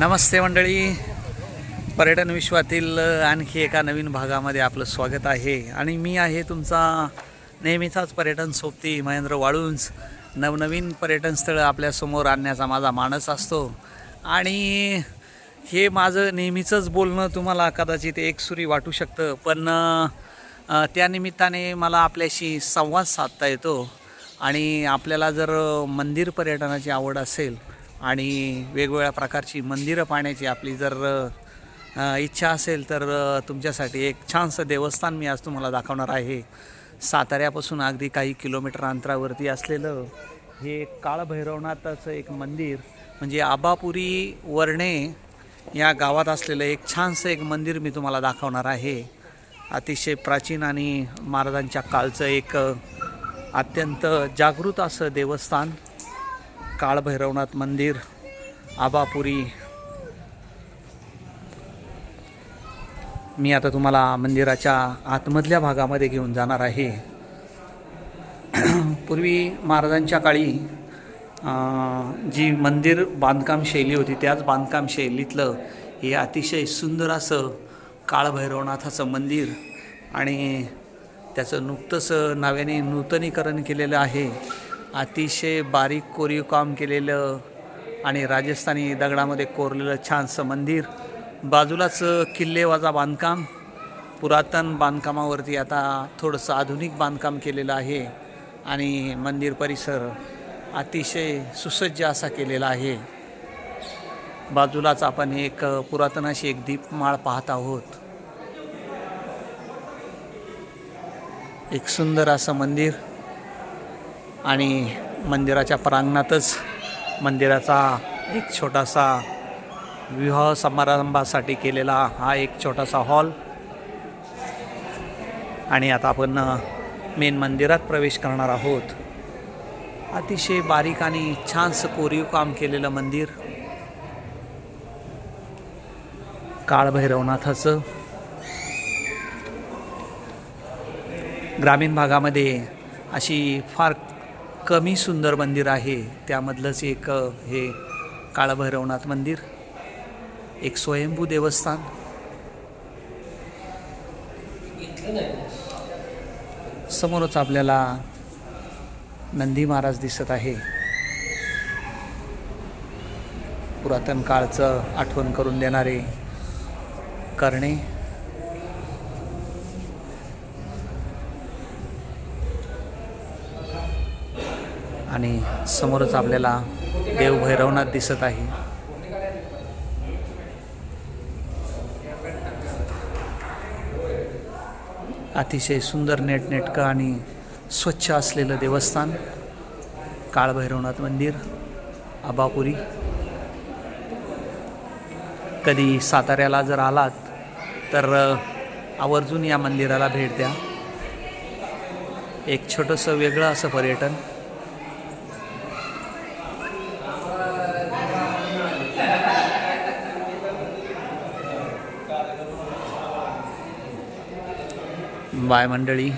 नमस्ते मंडळी. पर्यटन विश्वातील आणखी एका नवीन भागामध्ये आपलं स्वागत आहे. आणि मी आहे तुमचा नेहमीचाच पर्यटन सोबती महेंद्र वाळुंज. नवनवीन पर्यटन स्थळं आपल्यासमोर आणण्याचा माझा मानस असतो. आणि हे माझं नेहमीचंच बोलणं तुम्हाला कदाचित एकसुरी वाटू शकतं पण त्यानिमित्ताने मला आपल्याशी संवाद साधता येतो. आणि आपल्याला जर मंदिर पर्यटनाची आवड असेल आणि वेगवेगळ्या प्रकारची मंदिरं पाहण्याची आपली जर इच्छा असेल तर तुमच्यासाठी एक छानसं देवस्थान मी आज तुम्हाला दाखवणार आहे. साताऱ्यापासून अगदी काही किलोमीटर अंतरावरती असलेलं हे काळभैरवनाथाचं एक मंदिर म्हणजे आबापुरी वर्णे या गावात असलेलं एक छानसं एक मंदिर मी तुम्हाला दाखवणार आहे. अतिशय प्राचीन आणि महाराजांच्या काळचं एक अत्यंत जागृत असं देवस्थान. काळभैरवनाथ मंदिर आबापुरी. मी आता तुम्हाला मंदिराच्या आतमधल्या भागामध्ये घेऊन जाणार आहे. पूर्वी महाराजांच्या काळी जी मंदिर बांधकाम शैली होती त्याच बांधकाम शैलीतलं हे अतिशय सुंदर असं काळभैरवनाथाचं मंदिर आणि त्याचं नुकतंच नव्याने नूतनीकरण केलेलं आहे. अतिशय बारीक कोरीव काम केलेलं आणि राजस्थानी दगडामध्ये कोरलेलं छानसं मंदिर. बाजूलाच किल्लेवाजा बांधकाम. पुरातन बांधकामावरती आता थोडंसं आधुनिक बांधकाम केलेलं आहे आणि मंदिर परिसर अतिशय सुसज्ज असा केलेला आहे. बाजूलाच आपण एक पुरातन अशी एक दीपमाळ पाहत आहोत. एक सुंदर असं मंदिर. आणि मंदिराच्या प्रांगणातच मंदिराचा एक छोटासा विवाह समारंभासाठी केलेला हा एक छोटासा हॉल. आणि आता आपण मेन मंदिरात प्रवेश करणार आहोत. अतिशय बारीक आणि छानसं कोरीव काम केलेलं मंदिर. काळभैरवनाथाचं. ग्रामीण भागामध्ये अशी फार कमी सुंदर मंदिर आहे. त्यामधलंच एक हे काळभैरवनाथ मंदिर. एक स्वयंभू देवस्थान. समोरच आपल्याला नंदी महाराज दिसत आहे. पुरातन काळचं आठवण करून देणारे करणे. आणि समोरच आपल्याला देव भैरवनाथ दिसत आहे. अतिशय सुंदर नेटनेटकं आणि स्वच्छ असलेलं देवस्थान काळभैरवनाथ मंदिर आबापुरी. कधी साताऱ्याला जर आलात तर आवर्जून या मंदिराला भेट द्या. एक छोटंसं वेगळं असं पर्यटन. बाय मंडळी.